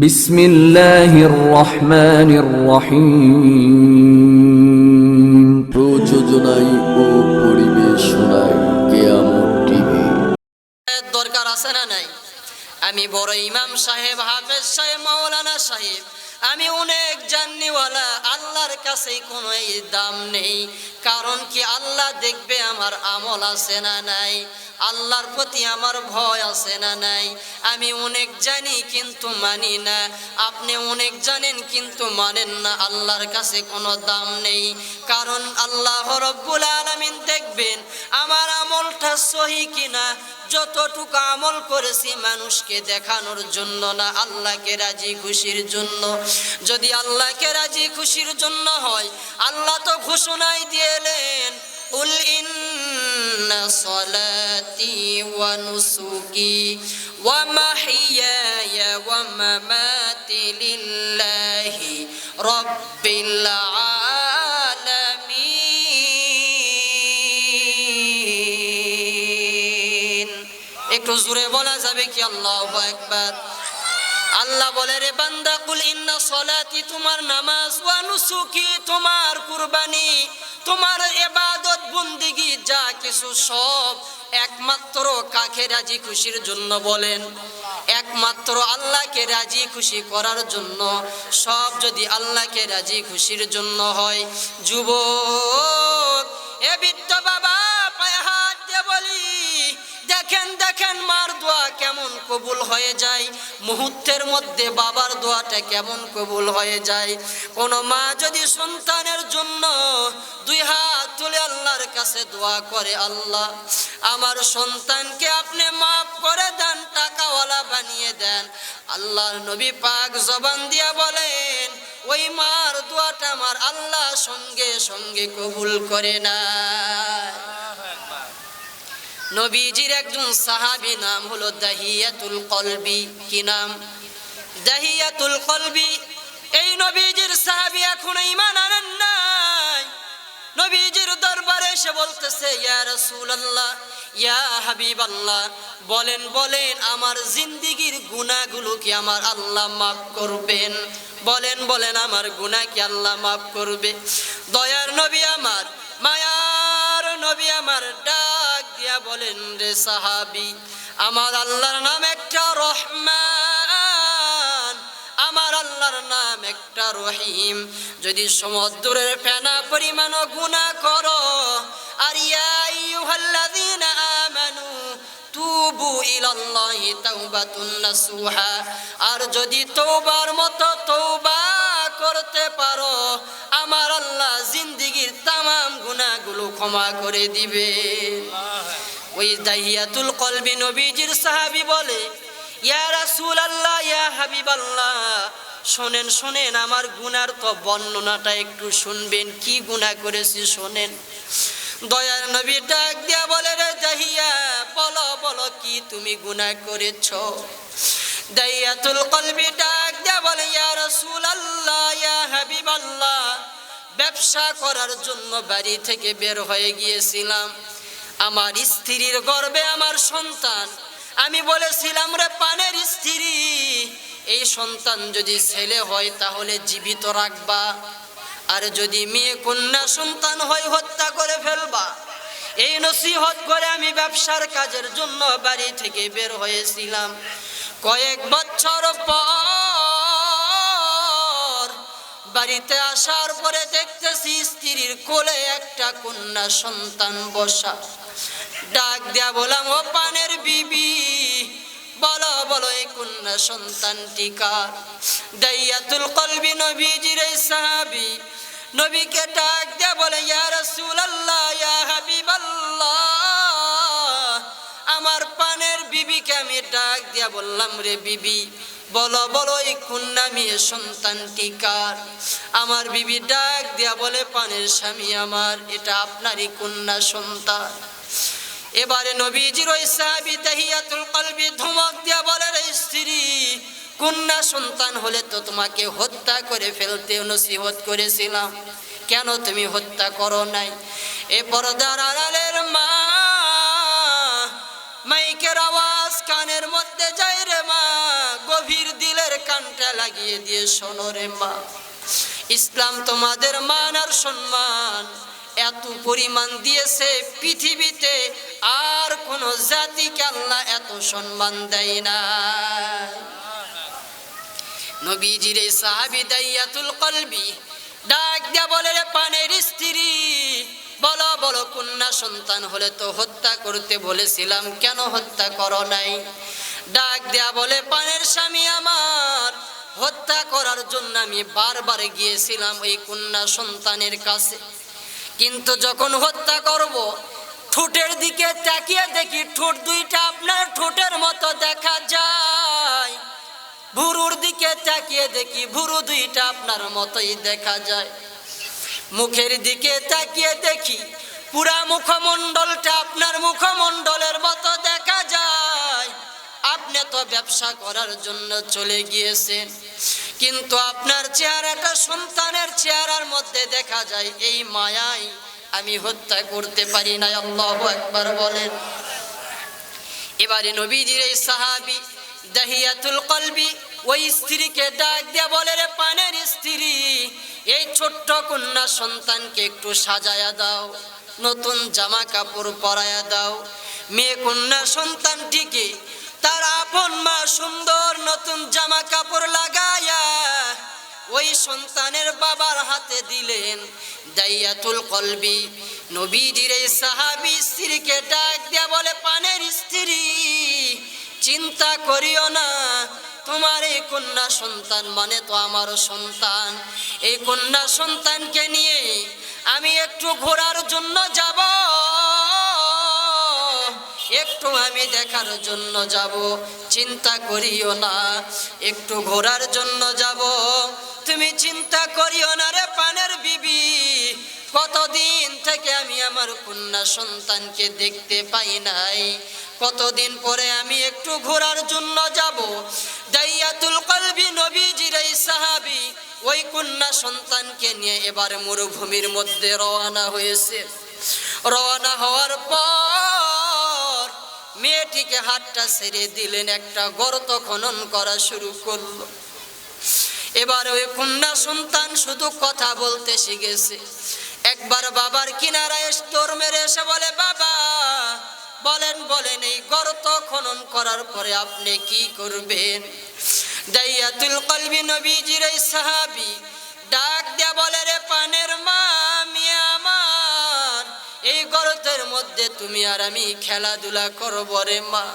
بسم الله الرحمن الرحيم প্রযোজনায় ও পরিবেশনায় কেয়ামত টিভি দরকার আছে না নাই আমি বড় ইমাম সাহেব হাফেজ সাহেব মাওলানা সাহেব আমি অনেক জাননিওয়ালা আল্লাহর কাছে কোনো এই দাম নেই কারণ কি আল্লাহ দেখবে আমার আমল আছে না নাই? আল্লাহর প্রতি আমার ভয় আছে না নাই? আমি অনেক জানি কিন্তু মানি না। আপনি অনেক জানেন কিন্তু মানেন না। আল্লাহর কাছে কোনো দাম নেই। কারণ আল্লাহ রব্বুল আলামিন দেখবেন আমার আমলটা সহি কিনা। যতটুকু আমল করেছি মানুষকে দেখানোর জন্য না, আল্লাহকে রাজি খুশির জন্য। যদি আল্লাহকে রাজি খুশির জন্য হয়, আল্লাহ তো ঘোষণাই দিয়েলেন উল ইন্না সলাতি ওয়া নুসুকি ওয়া মাহিয়ায়া ওয়া মামাতি লিল্লাহি রাব্বিল আলামিন। একটু জোরে বলা যাবে কি? আল্লাহ একবার আল্লাহ বলে, রে বান্দা কুল ইন্না সলাতি তোমার নামাজ, ওয়া নুসুকি তোমার কুরবানি। তোমার এবাদত, বন্দিগি, যা কিছু সব একমাত্র কাকে রাজি খুশির জন্য বলেন? একমাত্র আল্লাহকে রাজি খুশি করার জন্য, সব যদি আল্লাহকে রাজি খুশির জন্য হয়। যুব এ বিত্ত বাবা কবুল হয়ে যায়। মুহূর্তের মধ্যে বাবার দোয়াটা কেমন কবুল হয়ে যায়। কোনো মা যদি সন্তানের জন্য দুই হাত তুলে আল্লাহর কাছে দোয়া করে, আল্লাহ, আমার সন্তানকে আপনি মাফ করে দেন, টাকাওয়ালা বানিয়ে দেন। আল্লাহর নবী পাক জবান দিয়া বলেন, ওই মার দোয়াটা আমার আল্লাহ সঙ্গে সঙ্গে কবুল করে না নবীজির একজন সাহাবি, নাম হলো দাহিয়াতুল কলবি। কি নাম? দাহিয়াতুল কলবি। এই নবীজির সাহাবি এখন ইমান আনেন নাই। নবীজির দরবারে এসে বলতেছে, ইয়া রাসূলুল্লাহ, ইয়া হাবিবাল্লাহ, বলেন বলেন, আমার জিন্দিগির গুনাহগুলো কি আমার আল্লাহ মাফ করবেন? বলেন বলেন, আমার গুনাহ কি আল্লাহ মাফ করবে? দয়ার নবী আমার, মায়ার নবী আমার, ডাক দিয়া বলেন রে সাহাবি, আমার আল্লাহর নাম একটা রহমান, আমার আল্লাহর নাম একটা রহিম। যদি সমুদ্রের ফেনা পরিমাণ গুণা করো, আর ইয়া আইয়ুহাল্লাযীনা আমানু তুবু ইলাল্লাহি তাওবাতুন নাসুহা, আর যদি তওবার মতো ক্ষমা করে দিবে। ওই দাহিয়াতুল কলবি নবীজির সাহাবী বলে, ইয়া রাসূলুল্লাহ, ইয়া হাবিবাল্লাহ, শোনেন শোনেন, আমার গুনার তো বর্ণনাটা একটু শুনবেন, কি গুনাহ করেছি শোনেন। দয়ার নবী ডাক দিয়া বলে, রে দাহিয়া, বলো বলো, কি তুমি গুনাহ করেছ? দাইয়াতুল কলবি ডাক দিয়া বলে, ইয়া রাসূলুল্লাহ, ইয়া হাবিবাল্লাহ ব্যবসা করার জন্য বাড়ি থেকে বের হয়ে গিয়েছিলাম। আমার স্ত্রীর গর্বে আমার সন্তান। আমি বলেছিলাম, রে পানের স্ত্রী, এই সন্তান যদি ছেলে হয় তাহলে জীবিত রাখবা। আর যদি মেয়ে কন্যা সন্তান হয়, হত্যা করে ফেলবা। এই নসিহত করে আমি ব্যবসার কাজের জন্য বাড়ি থেকে বের হয়েছিলাম। কয়েক বছর পর বাড়িতে আসার পরে দেখতেছি স্ত্রীর কোলে একটা কন্যা সন্তান বসা। ডাক দেয়া বললাম, ও পানের বিবি, বলো বলো, এই কন্যা সন্তানটি কার? দাইয়াতুল কলবি নবীজির সাহাবি নবীকে ডাক দেয়া বলে, ইয়া রাসূলুল্লাহ, ইয়া হাবিবাল্লাহ, আমার পানের বিবিকে আমি ডাক দিয়া বললাম রে বিবি বলো বলো, এই কন্যা মেয়ে সন্তানটি কার? আমার বিবি ডাক দিয়া বলে, পানের স্বামী আমার, এটা আপনারই কন্যা সন্তান। এবারে নবীজির ওই সাহাবি তাহিয়াতুল কলবি ধমক দিয়া বলে, রে স্ত্রী, কন্যা সন্তান হলে তো তোমাকে হত্যা করে ফেলতে নসিহত করেছিলাম। কেন তুমি হত্যা করো নাই? এ পর্দার আড়ালের মা মাইকের আওয়াজ কানের মধ্যে যাই রে মা, গভীর দিলের কানটা লাগিয়ে দিয়ে শোনো রে মা। ইসলাম তোমাদের মান আর সম্মান, এত পরিমাণ দিয়েছে পৃথিবীতে, আর কোন জাতিকে আল্লাহ এত সম্মান দেয় না। নবীজির সাহাবি দাইয়াতুল কলবি, ডাক দিয়া বলে, রে পানের স্ত্রী বলো বলো, কন্যা সন্তান হলে তো হত্যা করতে বলেছিলাম, কেন হত্যা করো নাই? ডাক দেয়া বলে, পানের স্বামী আমার, হত্যা করার জন্য আমি বারবার গিয়েছিলাম ওই কন্যা সন্তানের কাছে। কিন্তু যখন হত্যা করব, ঠোঁটের দিকে তাকিয়ে দেখি ঠোঁট দুইটা আপনার ঠোঁটের মতো দেখা যায়। ভুরুর দিকে তাকিয়ে দেখি ভুরু দুইটা আপনার মতোই দেখা যায়। মুখের দিকে তাকিয়ে দেখি পুরা মুখমণ্ডলটা আপনার মুখমণ্ডলের মতো দেখা যায়। আপনি তো ব্যবসা করার জন্য চলে গিয়েছেন। কিন্তু আপনার চেহারাটা সন্তানের চেহারার মধ্যে দেখা যায়, এই মায়াই আমি হত্যা করতে পারি না আল্লাহ একবার বলেন। এবারে নবীজির এই সাহাবি দাহিয়াতুল কলবি ওই স্ত্রীকে ডাক দিয়া বলে, রে পানের স্ত্রী এই ছোট্ট কন্যা সন্তানকে একটু সাজায়া দাও, নতুন জামা কাপড় পরায়া দাও। মেয়ে কন্যা সন্তানটিকে তার আপন মা সুন্দর নতুন জামা কাপড় লাগায়া ওই সন্তানের বাবার হাতে দিলেন। দাইয়াতুল কলবি, নবীজির এই সাহাবি স্ত্রীকে ডাক দিয়া বলে, পানের স্ত্রী চিন্তা করিও না। তোমার এই কন্যা সন্তান মানে তো আমারও সন্তান। এই কন্যা সন্তানকে নিয়ে আমি একটু ঘোরার জন্য যাব। একটু আমি দেখার জন্য যাব। চিন্তা করিও না, একটু ঘোরার জন্য যাব। তুমি চিন্তা করিও না রে পানের বিবি কতদিন থেকে আমি আমার কন্যা সন্তানকে দেখতে পাই নাই? কতদিন পরে আমি একটু ঘোরার জন্য যাব? দাইয়াতুল কলবি নবীজির এই সাহাবি ওই কন্যা সন্তানকে নিয়ে এবার মরুভূমির মধ্যে রওনা হয়েছে। রওনা হওয়ার পর মেয়েটিকে হাতটা ছেড়ে দিলেন, একটা গর্ত খনন করা শুরু করল। এবার ওই কন্যা সন্তান শুধু কথা বলতে শিখেছে। একবার বাবার কিনারায় স্তর মেরে এসে বলে, বাবা, বলেন বলেন, এই গর্ত খনন করার পরে আপনি কি করবেন? দাইয়াতুল কলবি নবীজির এই সাহাবি ডাক দেয়া বলে, রে পানের মা আমার। এই গর্তের মধ্যে তুমি আর আমি খেলাধুলা করব রে মা।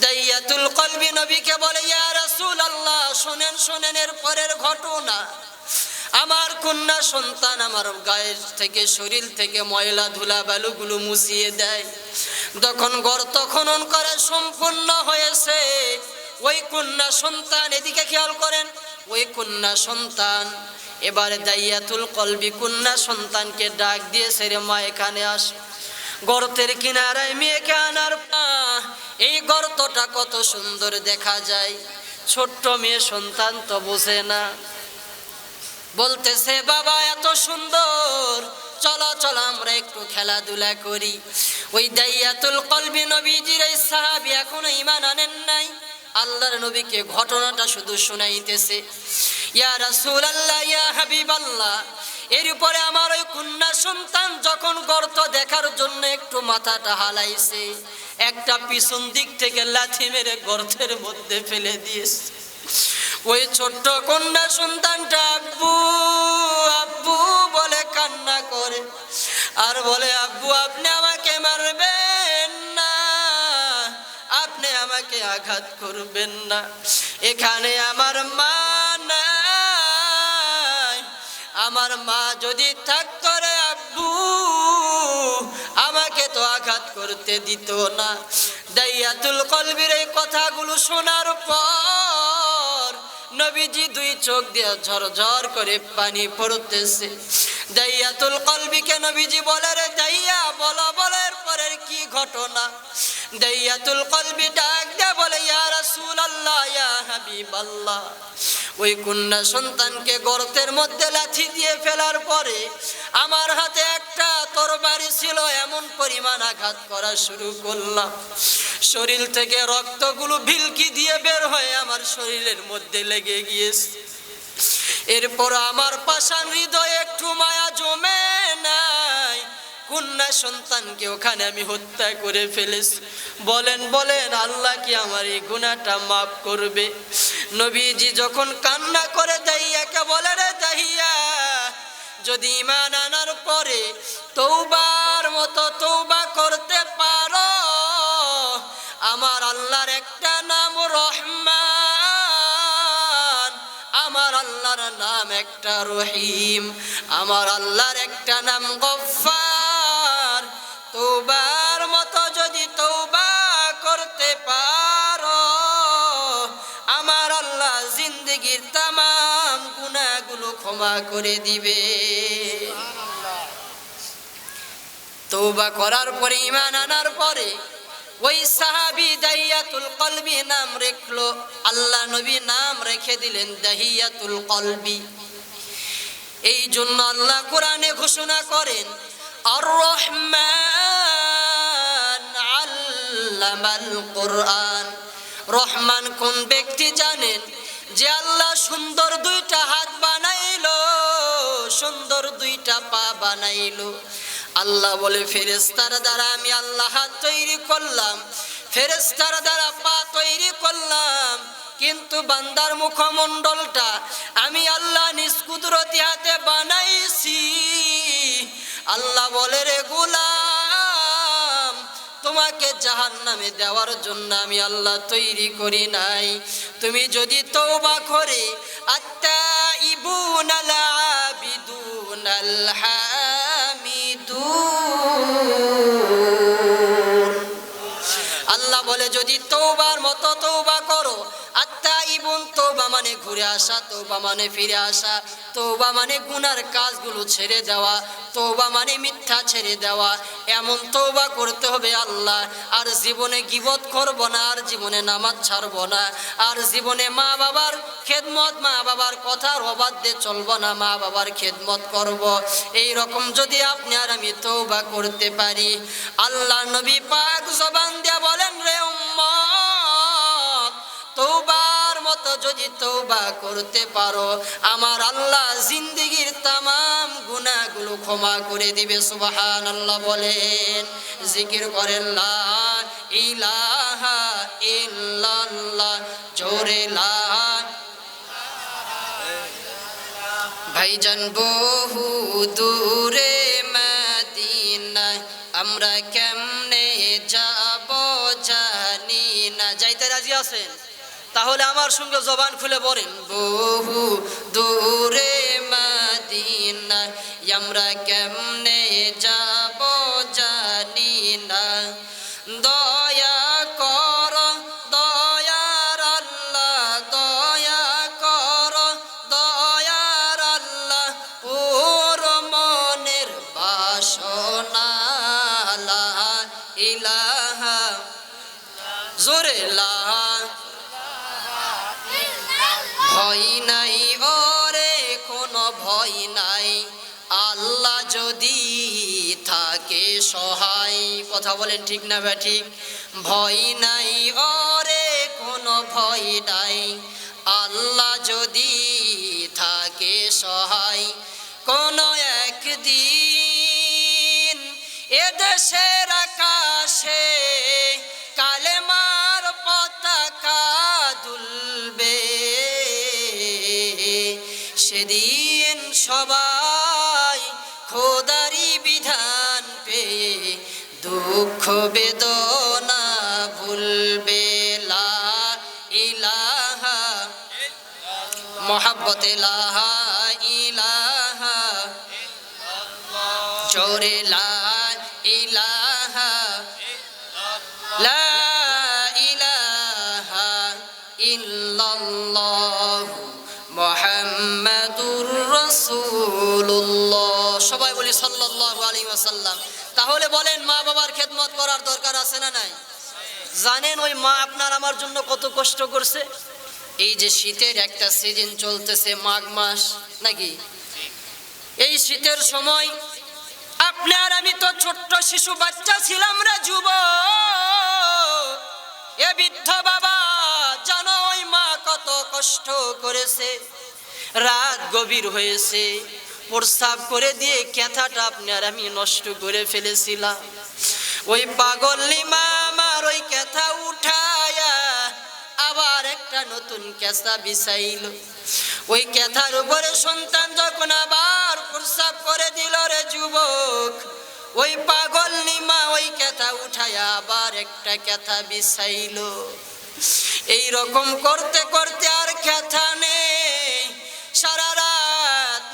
দাইয়াতুল কলবি নবীকে বলে, ইয়া রাসূল আল্লাহ শোনেন শোনেন, এর পরের ঘটনা। আমার কন্যা সন্তান আমার গায়ের থেকে, শরীর থেকে ময়লা ধুলা বালুগুলো মুছিয়ে দেয়। যখন গর্ত খনন করে সম্পূর্ণ হয়েছে। ওই কন্যা সন্তান, এদিকে খেয়াল করেন, ওই কন্যা সন্তান এবারে দাইয়াতুল কলবি কন্যা সন্তানকে ডাক দিয়ে সেরে মা এখানে আস গর্তের কিনারায় মেয়েকে আনার পা। এই গর্তটা কত সুন্দর দেখা যায়। ছোট্ট মেয়ে সন্তান তো বোঝে না। বলতেছে, বাবা, এত সুন্দর। চলো চলো, আমরা একটু খেলাধুলা করি। ওই দাইয়াতুল কলবি নবীজির এই সাহাবি এখনও ইমান আনেন নাই। আল্লাহর নবীকে ঘটনাটা শুধু শুনাইতেছে। ইয়া রাসূল আল্লাহ ইয়া হাবিব আল্লাহ এর উপরে আমার ওই কন্যা সন্তান যখন গর্ত দেখার জন্য একটু মাথাটা হালাইছে, একটা পিছন দিক থেকে লাথি মেরে গর্তের মধ্যে ফেলে দিয়েছে। ওই ছোট্ট কন্যা সন্তানটা আব্বু আব্বু বলে কান্না করে। আর বলে, আব্বু, আপনি আমাকে মারবেন না, আপনি আমাকে আঘাত করবেন না। এখানে আমার মা নাই। আমার মা যদি থাকতো রে আব্বু, আমাকে তো আঘাত করতে দিত না। দাইয়াতুল কলবির এই কথাগুলো শোনার পর নবীজি দুই চোখ দিয়ে ঝরঝর করে পানি পড়তেছে। দাইয়াতুল কলবিকে নবীজি বলে, রে দাইয়া, বলো বলো এর পরের কি ঘটনা? দাইয়াতুল কলবি ডাক দে বলে, ইয়া রাসূলুল্লাহ, ইয়া হাবিবাল্লাহ। ওই কন্যা সন্তানকে গর্তের মধ্যে লাথি দিয়ে ফেলার পরে আমার হাতে একটা তরবারি ছিল, এমন পরিমাণ আঘাত করা শুরু করলাম। শরীর থেকে রক্তগুলো ভিলকি দিয়ে বের হয়ে আমার শরীরের মধ্যে লেগে গিয়েছে। এরপর আমার পাষাণ হৃদয়ে একটু মায়া জমে নাই। কন্যা সন্তানকে ওখানে আমি হত্যা করে ফেলেছি। বলেন বলেন, আল্লাহ কি আমার এই গুণাটা মাফ করবে? নবীজি যখন কান্না করে দাইয়াকে বলে, রে দাহিয়া যদি ইমান আনার পরে তৌবার মতো তৌবা করতে পারো, আমার আল্লাহর একটা নাম রহমান, আমার আল্লাহর নাম একটা রহিম, আমার আল্লাহর একটা নাম গফার তৌবার ক্ষমা করে দিবে। তৌবা করার পরে ইমান আনার পরে ওই সাহাবি দাহিয়াতুল কলবি নাম রেখলো। আল্লাহ নবী নাম রেখে দিলেন দাহিয়াতুল কলবি। এই জন্য আল্লাহ কোরআনে ঘোষণা করেন আর রহমান আল্লামাল কোরআন। রহমান কোন ব্যক্তি জানেন যে আল্লাহ সুন্দর দুইটা হাত বানাইলো দুইটা বানাইলো। আল্লাহ বলে ফেরেস্তার দ্বারা আমি আল্লাহ তৈরি করলাম ফেরেস্তার দ্বারা পা তৈরি করলাম, কিন্তু বান্দার মুখমণ্ডলটা আমি আল্লাহ নিজ কুদরতি হাতে বানাইছি। আল্লাহ বলে, রে গুলাম, তোমাকে জাহান নামে দেওয়ার জন্য আমি আল্লাহ তৈরি করি নাই। তুমি যদি তৌবা করে আত্মা আবিদুন আল হামিদুন আল্লাহ বলে যদি তৌবার মতো তৌবা করো আত্মা ইবুন তৌবা মানে ঘুরে আসা তৌবা মানে ফিরে আসা তৌবা মানে গুনার কাজগুলো ছেড়ে দেওয়া তৌবা মানে মিথ্যা ছেড়ে দেওয়া। এমন তৌবা করতে হবে আল্লাহ, আর জীবনে গিবত করব না, আর জীবনে নামাজ ছাড়ব না, আর জীবনে মা বাবার খেদমত, মা বাবার কথার অবাধ্যে চলবো না, মা বাবার খেদমত করব। এই রকম যদি আপনি আর আমি তৌবা করতে পারি, আল্লাহ নবী পাক জবান দিয়া বলেন, রে উম্মত তৌবার মতো যদি তৌবা করতে পারো, আমার আল্লাহ জিন্দিগির তামাম গুনাহগুলো ক্ষমা করে দিবে সুবাহান আল্লাহ বলেন। জিকির করেন, লা ইলাহা ইল্লাল্লাহ, জোরে লা ভাইজান বহু দূরে মদিনা, আমরা কেমনে যাব জানি না। যাইতে রাজি আছেন? তাহলে আমার সঙ্গে জবান খুলে বলেন বহু দূরে মদিনা আমরা কেমনে যাব? ভয় নাই। আল্লাহ যদি থাকে সহায়। কথা বলেন ঠিক না ব্যা ঠিক? ভয় নাই, ওরে কোনো ভয় নাই। আল্লাহ যদি থাকে সহায়। কোনো একদিন এদেশের আকাশে দুঃখ বেদনা ভুলবে ইলাহা, মোহাব্বতে লাহা ইলাহা, জোরে ইলাহা, লা ইলাহা ইল্লাল্লাহ মুহাম্মাদুর রাসূলুল্লাহ। সবাই বলি সাল্লাল্লাহু আলাইহি ওয়াসাল্লাম। তাহলে বলেন মা বাবার খেদমত করার দরকার আছে না নাই? জানেন ওই মা আপনার আমার জন্য কত কষ্ট করছে? এই যে শীতের একটা সিজন চলতেছে, মাঘ মাস, নাকি? এই শীতের সময় আপনার আমি তো ছোট্ট শিশু, বাচ্চা ছিলাম রে যুব এ বৃদ্ধ বাবা, জানো ওই মা কত কষ্ট করেছে? রাত গভীর হয়েছে প্রস্রাব করে দিয়ে ক্যাথাটা আপনার আমি নষ্ট করে ফেলেছিলাম। ওই পাগল মা আমার ওই ক্যাথা উঠায়া আবার একটা নতুন ক্যাসা বিছাইল। ওই ক্যাথার উপরে সন্তান যখন আবার প্রস্রাব করে দিল রে যুবক, ওই পাগল নিমা ওই ক্যাথা উঠায়া আবার একটা ক্যাথা বিছাইল। এই রকম করতে করতে আর ক্যাথা নেই। সারা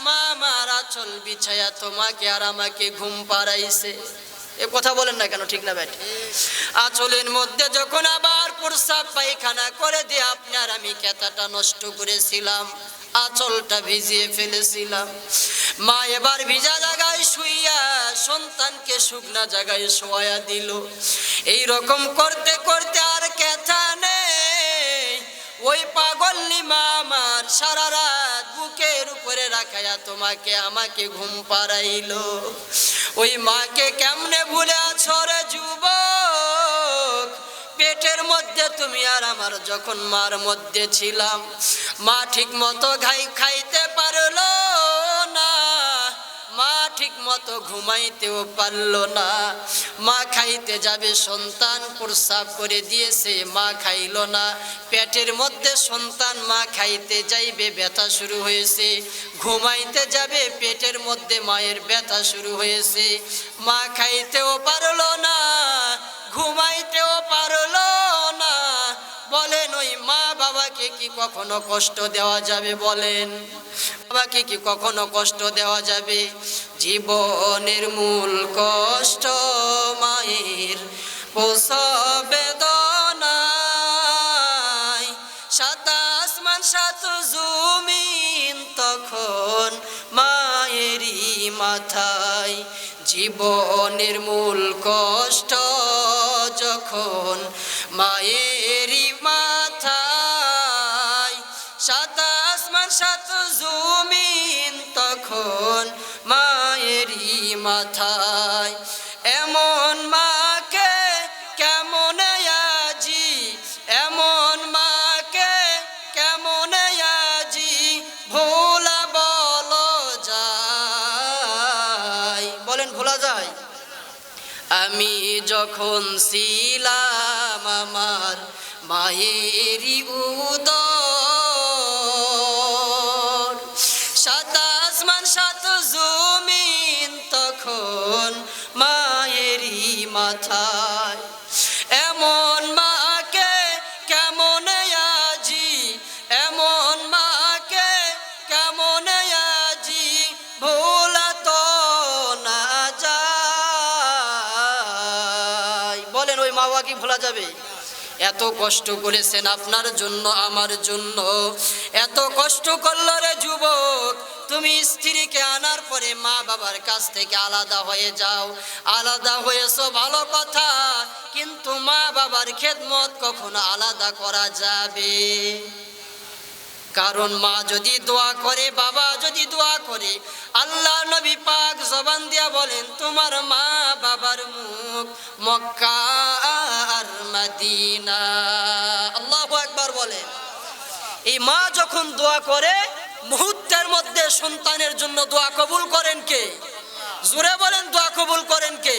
মা মারা চল বিছায়া তোমাকে আর আমাকে ঘুম পাড়াইছে। এ কথা বলেন না কেন, ঠিক না ব্যাট? আঁচলের মধ্যে যখন আবার প্রস্রাব পায়খানা করে দিয়ে আপনার আমি কেতাটা নষ্ট করেছিলাম, আঁচলটা ভিজিয়ে ফেলেছিলাম। মা এবার ভিজা জায়গায় শুইয়া সন্তানকে শুকনা জায়গায় শোয়া দিল। এই রকম করতে করতে আর কেথা নেই। ওই পাগল মামার সারা রাত বুকের উপরে রাখায়া তোমাকে আমাকে ঘুম পাড়াইল। ওই মাকে কেমনে ভুলে আছো রে যুবক? পেটের মধ্যে তুমি আর আমার যখন মার মধ্যে ছিলাম, মা ঠিক মতো ঘাই খাইতে পারল মা ঠিক মতো ঘুমাইতেও পারল না। মা খাইতে যাবে, সন্তান প্রস্রাব করে দিয়েছে, মা খাইল না। পেটের মধ্যে সন্তান মা খাইতে যাইবে, ব্যথা শুরু হয়েছে। ঘুমাইতে যাবে, পেটের মধ্যে মায়ের ব্যথা শুরু হয়েছে। মা খাইতেও পারল না, ঘুমাইতেও পারল না। বলেন, ওই মা বাবাকে কি কখনো কষ্ট দেওয়া যাবে বলেন? বাবাকে কি কখনো কষ্ট দেওয়া যাবে? জীবনের মূল কষ্ট মায়ের বেদনায় সাত আসমান, সাত জমিন তখন মায়েরই মাথায়। জীবনের মূল কষ্ট যখন মায়েরই মাথায়। এমন মাকে কেমন আজি? এমন মাকে কেমন আজি? ভোলা বল যায়। বলেন, ভোলা যায়। আমি যখন ছিলাম আমার মায়েরই উদর মাথায়। এমন মাকে কেমন আজি? এমন মাকে কেমন আজি? ভোলা তো না যায়। বলেন, ওই মা বাবা কি ভোলা যাবে? এত কষ্ট করেছেন আপনার জন্য, আমার জন্য। এত কষ্ট করল রে যুবক তুমি স্ত্রীকে আনার পরে মা বাবার কাছ থেকে আলাদা হয়ে যাও। আলাদা হয়েছো, ভালো কথা। কিন্তু মা বাবার খেদমত কখনো আলাদা করা যাবে। কারণ মা যদি দোয়া করে, বাবা যদি দোয়া করে, আল্লাহ নবী পাক জবান দিয়া বলেন, তোমার মা বাবার মুখ মক্কা আর মদিনা। আল্লাহু একবার বলেন। এই মা যখন দোয়া করে মুহূর্তের মধ্যে সন্তানের জন্য দোয়া কবুল করেন কে? জোরে বলেন, দোয়া কবুল করেন কে?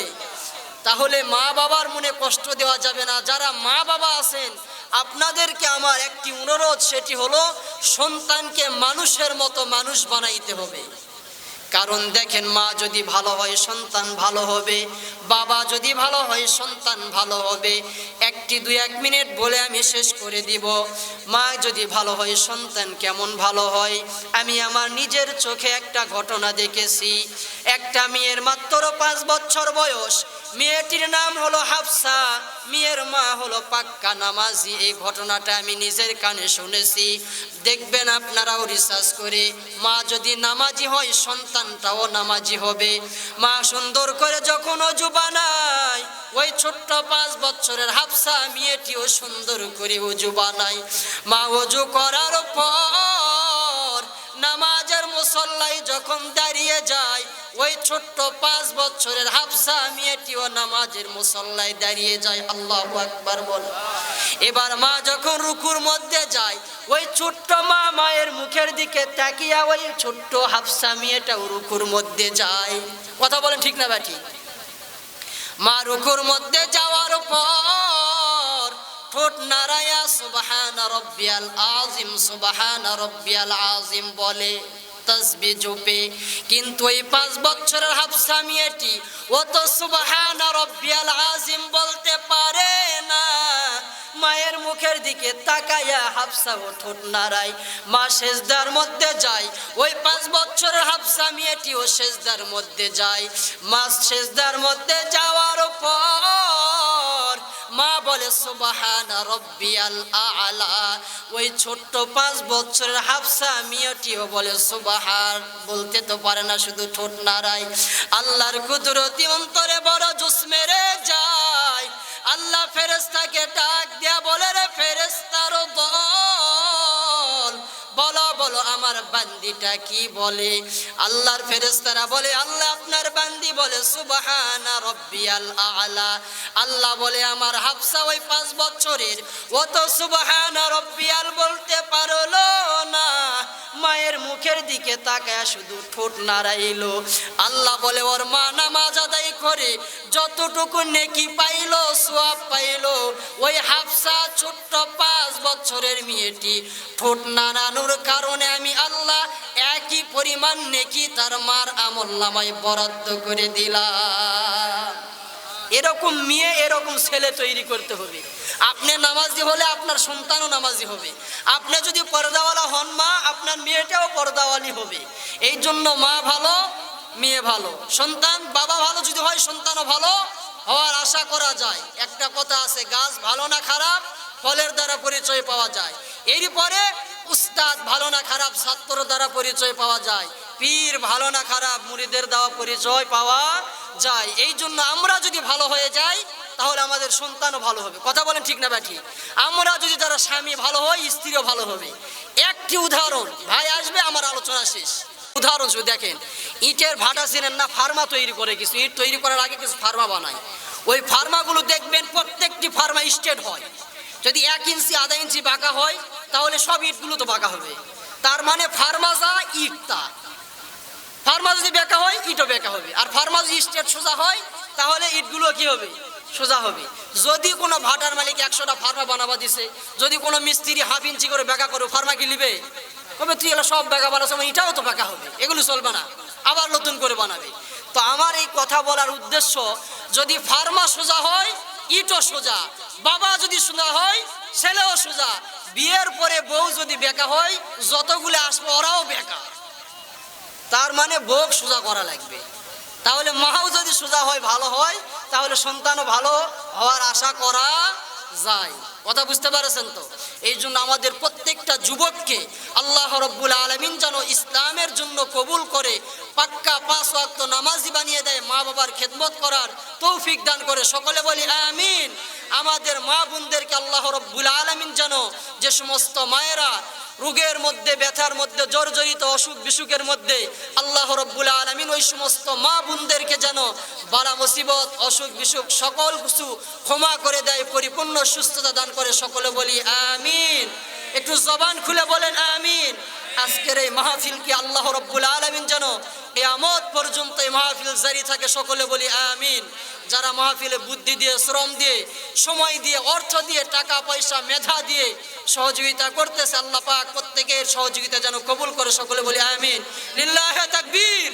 তাহলে মা বাবার মনে কষ্ট দেওয়া যাবে না। যারা মা বাবা আছেন, আপনাদেরকে আমার একটি অনুরোধ, সেটি হলো সন্তানকে মানুষের মতো মানুষ বানাইতে হবে। কারণ দেখেন মা যদি ভালো হয় সন্তান ভালো হবে, বাবা যদি ভালো হয় সন্তান ভালো হবে। একটি দুই এক মিনিট বলে আমি শেষ করে দিব। মা যদি ভালো হয় সন্তান কেমন ভালো হয়? আমি আমার নিজের চোখে একটা ঘটনা দেখেছি। একটা মেয়ের মাত্র পাঁচ বছর বয়স। মেয়েটির নাম হলো হাফসা। মেয়ের মা হলো পাক্কা নামাজি। এই ঘটনাটা আমি নিজের কানে শুনেছি। দেখবেন আপনারাও রিসার্চ করে মা যদি নামাজি হয় সন্তানটাও নামাজি হবে। মা সুন্দর করে যখন অজু বানায়, ওই ছোট্ট পাঁচ বছরের হাফসা মেয়েটিও সুন্দর করে অজু বানায়। মা অজু করার পর নামাজের মুসল্লাই যখন দাঁড়িয়ে যায়, ওই ছোট্ট পাঁচ বছরের হাফসা মেয়েটিও নামাজের মুসল্লায় দাঁড়িয়ে যায়, আল্লাহ আকবার বল। এবার মা যখন রুকুর মধ্যে যায়, ওই ছোট্ট মা মায়ের মুখের দিকে তাকিয়া ওই ছোট্ট হাফসা মেয়েটাও রুকুর মধ্যে যায়। কথা বলেন ঠিক না ব্যাটি মা রুকুর মধ্যে যাওয়ার পর ঠোঁট নারায়া সুবহান রব্বিয়াল আজিম সুবহান রব্বিয়াল আজিম বলে তসবি জপে। কিন্তু এই পাঁচ বছরের হাফসা মেয়েটি ও তো সুবহান রব্বিয়াল আজিম বলতে পারে না। মায়ের মুখের দিকে তাকাইয়া হাফসা ও ঠোঁট নাড়াই মা সেজদার মধ্যে যায়। ওই পাঁচ বছরের হাফসা মেয়েটিও সেজদার মধ্যে যায়। মা সেজদার মধ্যে যাওয়ার পর মা বলে, সুবাহান রব্বিয়াল আলা। ওই ছোট্ট পাঁচ বছরের হাফসা মেয়েটিও বলে, সুবাহান। বলতে তো পারে না, শুধু ঠোঁট নাড়াই আল্লাহর কুদরতি অন্তরে বড় জুস মেরে যায়। আল্লাহ ফেরেস্তাকে ডাক দিয়া বলে, রে ফেরেস্তার দল, বলো বলো, আমার বান্দিটা কি বলে? আল্লাহর ফেরেস্তারা বলে, আল্লাহ আল্লাহ বলে, আমার হাফসা ওই পাঁচ বছরের। ও তো রব্বিয়াল বলতে না। মায়ের মুখের দিকে তাকায় শুধু ঠোঁট নাড়াইলো। আল্লাহ বলে, ওর মা নামাজ আদায় করে যতটুকু নেকি পাইলো, সোয়াব পাইলো। ওই হাফসা ছোট্ট পাঁচ বছরের মেয়েটি ঠোঁট নাড়ানোর কারণে আমি আল্লাহ একই পরিমাণ নেকি তার মার আমল নামায় বরাদ্দ করে দিলাম। এরকম মেয়ে, এরকম ছেলে তৈরি করতে হবে। আপনি নামাজি হলে আপনার সন্তানও নামাজি হবে। আপনি যদি পর্দাওয়ালা হন মা, আপনার মেয়েটাও পর্দাওয়ালি হবে। এই জন্য মা ভালো, মেয়ে ভালো। সন্তান, বাবা ভালো যদি হয়, সন্তানও ভালো হওয়ার আশা করা যায়। একটা কথা আছে, গাছ ভালো না খারাপ, ফলের দ্বারা পরিচয় পাওয়া যায়। এরপরে উস্তাদ ভালো না খারাপ ছাত্র দ্বারা পরিচয় পাওয়া যায়। পীর ভালো না খারাপ, মুড়িদের দেওয়া পরিচয় পাওয়া যায়। এই জন্য আমরা যদি ভালো হয়ে যাই, তাহলে আমাদের সন্তানও ভালো হবে। কথা বলেন ঠিক না ব্যাঠি আমরা যদি তারা স্বামী ভালো হয় স্ত্রীও ভালো হবে। একটি উদাহরণ, ভাই আসবে, আমার আলোচনা শেষ। উদাহরণ শুধু দেখেন, ইটের ভাটা চিনেন না, ফার্মা তৈরি করে কিছু, ইট তৈরি করার আগে কিছু ফার্মা বানায়। ওই ফার্মাগুলো দেখবেন প্রত্যেকটি ফার্মা স্টেট হয়। যদি এক ইঞ্চি, আধা ইঞ্চি বাঁকা হয়, তাহলে সব ইটগুলো তো বাঁকা হবে। তার মানে ফার্মা যা, ইট তা। ফার্মা যদি বেঁকা হয়, ইটও বেঁকা হবে। আর ফার্মা যদি স্টেট সোজা হয়, তাহলে ইটগুলো কি হবে? সোজা হবে। যদি কোনো ভাটার মালিক একশোটা ফার্মা বানাবা দিছে, যদি কোনো মিস্ত্রি হাফ ইঞ্চি করে বেঁকা করে ফার্মা কি নিবে? তবে তুই এগুলো সব বেঁকা বানাস এটাও তো বেঁকা হবে। এগুলো চলবে না। আবার নতুন করে বানাবে। তো আমার এই কথা বলার উদ্দেশ্য, যদি ফার্মা সোজা হয়, ইটও সোজা। বাবা যদি সোজা হয়, ছেলেও সোজা। বিয়ের পরে বউ যদি বেঁকা হয়, যতগুলো আসবে ওরাও বেকা। তার মানে বোক সোজা করা লাগবে। তাহলে মাও যদি সোজা হয়, ভালো হয়, তাহলে সন্তানও ভালো হওয়ার আশা করা যায়। কথা বুঝতে পারছেন তো? এই জন্য আমাদের প্রত্যেকটা যুবককে আল্লাহ রব্বুল আলমিন যেন ইসলামের জন্য কবুল করে, পাক্কা পাঁচ ওয়াক্ত নামাজি বানিয়ে দেয় মা বাবার খেদমত করার তৌফিক দান করে। সকলে বলি, আমিন। আমাদের মা বোনদেরকে আল্লাহ রব্বুল আলমিন যেন যে সমস্ত মায়েরা রোগের মধ্যে, ব্যথার মধ্যে, জর্জরিত, অসুখ বিসুখের মধ্যে আল্লাহ রব্বুল আলমিন ওই সমস্ত মা বোনদেরকে যেন বালা মুসিবত অসুখ বিসুখ সকল কিছু ক্ষমা করে দেয়, পরিপূর্ণ সুস্থতা দান করে সকলে বলি আমিন। একটু জবান খুলে বলেন আমিন। আজকের এই মাহফিলকে আল্লাহ রব্বুল আলমিন যেন কেয়ামত পর্যন্ত এই মাহফিল জারি থাকে সকলে বলি আমিন। যারা মাহফিলে বুদ্ধি দিয়ে, শ্রম দিয়ে, সময় দিয়ে, অর্থ দিয়ে, টাকা, পয়সা, মেধা দিয়ে সহযোগিতা করতেছে, আল্লাহ পাক প্রত্যেকের সহযোগিতা যেন কবুল করে সকলে বলি আমিন। লিল্লাহ তাকবীর।